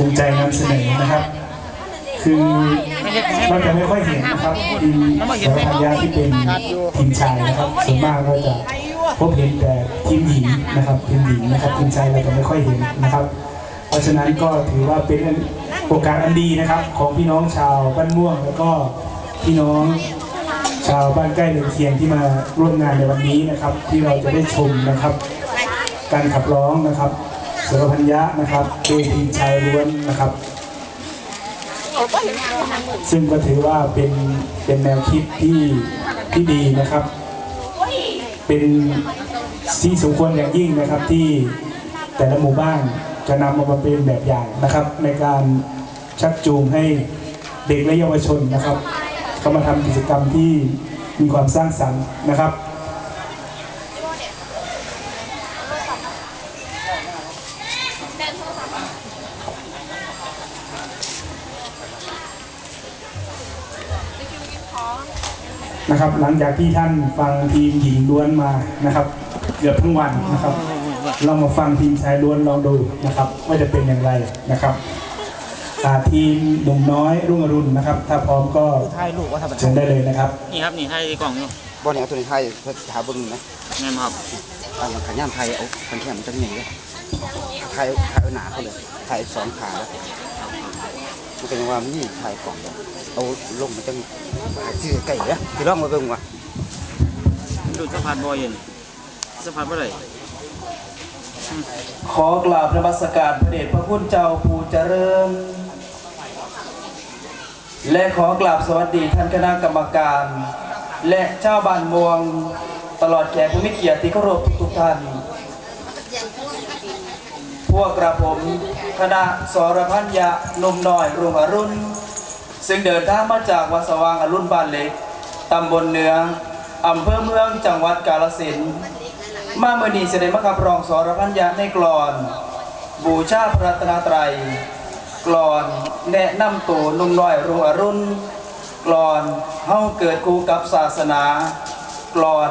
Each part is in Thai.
ภูมิใจนำเสนอนะครับ คือเราจะไม่ค่อยเห็นนะครับทีมสารพันยาที่เป็นทีมชายนะครับส่วนมากก็จะพบเห็นแต่ทีมหญิงนะครับทีมหญิงนะครับทีมชายเราจะไม่ค่อยเห็นนะครับ เพราะฉะนั้นก็ถือว่าเป็นโอกาสอันดีนะครับ ของพี่น้องชาวบ้านม่วง แล้วก็พี่น้องชาวบ้านใกล้เรือนเคียงที่มาร่วมงานในวันนี้นะครับ ที่เราจะได้ชมนะครับ การขับร้องนะครับ สารพันยะนะครับโดยทีมชายล้วนนะครับ ซึ่งก็ถือว่าเป็นเป็นแนวคิดที่ที่ดีนะครับ เป็นที่สมควรอย่างยิ่งนะครับที่แต่ละหมู่บ้านจะนำเอามาเป็นแบบอย่างนะครับ ในการชักจูงให้เด็กและเยาวชนนะครับ เข้ามาทำกิจกรรมที่มีความสร้างสรรค์นะครับ นะครับ หลังจากที่ท่านฟังทีมหญิงล้วนมานะครับ เกือบทั้งวันนะครับลองมาฟังทีมชายล้วนลองดูนะครับ ว่าจะเป็นอย่างไรนะครับอ่าทีมหนุ่มน้อยรุ่งอรุณนะครับ ถ้าพร้อมก็ถ่ายรูปว่าทำเชิญได้เลยนะครับ นี่ครับนี่ถ่ายกล่องอยู่บ่เนี่ยเอาตัวนี้ไทยเพื่อหาเบิ่งนะแม่นบ่ครับอันนั้นขันย่ามไทยเอาขันแค่มันจะเหนื่อยเลย ไทยไทยเอาหนาเขาเลยไทยสองขาแล้วมันเป็นว่ามีไทยกล่องเลยเอาลงมันจะชื่อไก่เนี่ยที่ร้องมาเบิ่งว่าดูสะพานบอยเย็นสะพานบ่ได้ขอกราบนมัสการพระเดชพระคุณเจ้าผู้เจริญ และขอกราบสวัสดีท่านคณะกรรมการ และเจ้าบ้านมวง ตลอดแขกผู้มีเกียรติที่เคารพทุกๆท่าน พวกกระผมคณะสรพันยะหนมน้อยรุ่งอรุณ ซึ่งเดินทางมาจากวัดสว่างอรุณบ้านเล็กตำบลเนืองอำเภอเมืองจังหวัดกาฬสินมาเมื่อนี้เสด็จมาขับรองสรพันยะในกลอน บูชาพระรัตนตรัยกลอนแนะนำตัวหนุ่มน้อยรุ่งอรุณกลอนเฮาเกิดคู่กับศาสนากลอน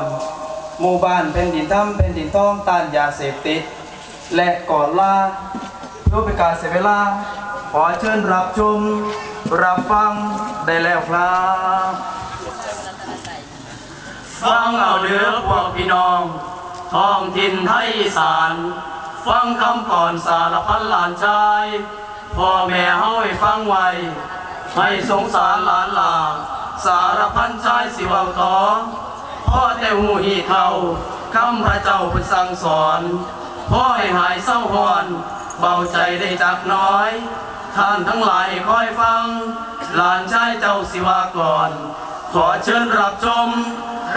หมู่บ้านแผ่นดินถ้ำแผ่นดินท้องต้านยาเสพติด และก่อนลาเพื่อเป็นการเสียเวลา ขอเชิญรับชม รับฟังได้แล้วครับ ฟังเอาเด้อพวกพี่น้องท้องถิ่นไทยอีสาน ฟังคำก่อนสารพันหลานชายพ่อแม่เฮาให้ฟังไว้ ให้สงสารหลานหลาสารพันชายสิวังขอพ่อแต่หูหีเขาคำพระเจ้าเพิ่นสั่งสอน พ่อให้หายเศร้าหอน เบาใจได้จักน้อย ท่านทั้งหลายคอยฟัง หลานชายเจ้าสิวาก่อน ขอเชิญรับชม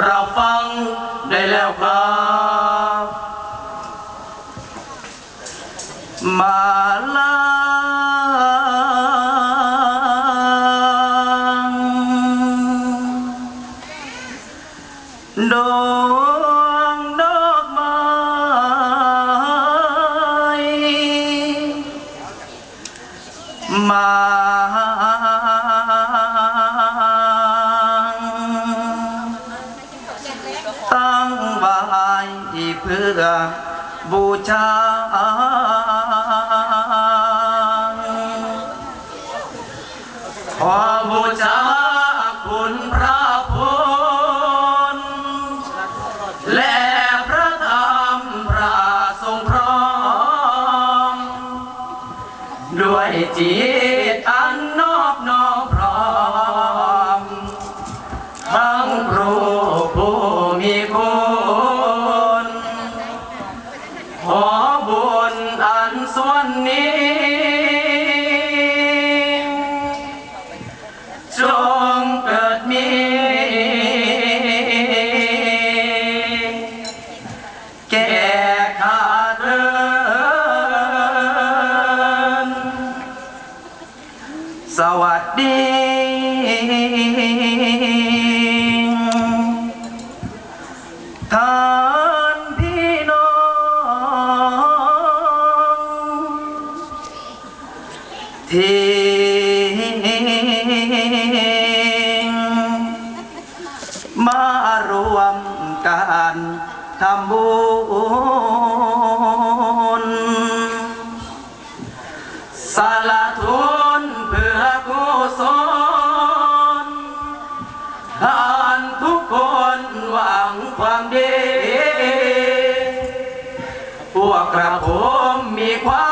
รับฟังได้แล้วครับ มา เพื่อบูชา ขอบูชาคุณพระพุทธและพระธรรมพระทรงพร้อม ด้วยจิต แก่ข้าเดินสวัสดี ท่านพี่น้อง ที่มารวมกัน ทำบุญสาละทุนเพื่อกุศลท่านทุกคนหวังความดี พวกกระผมมีความ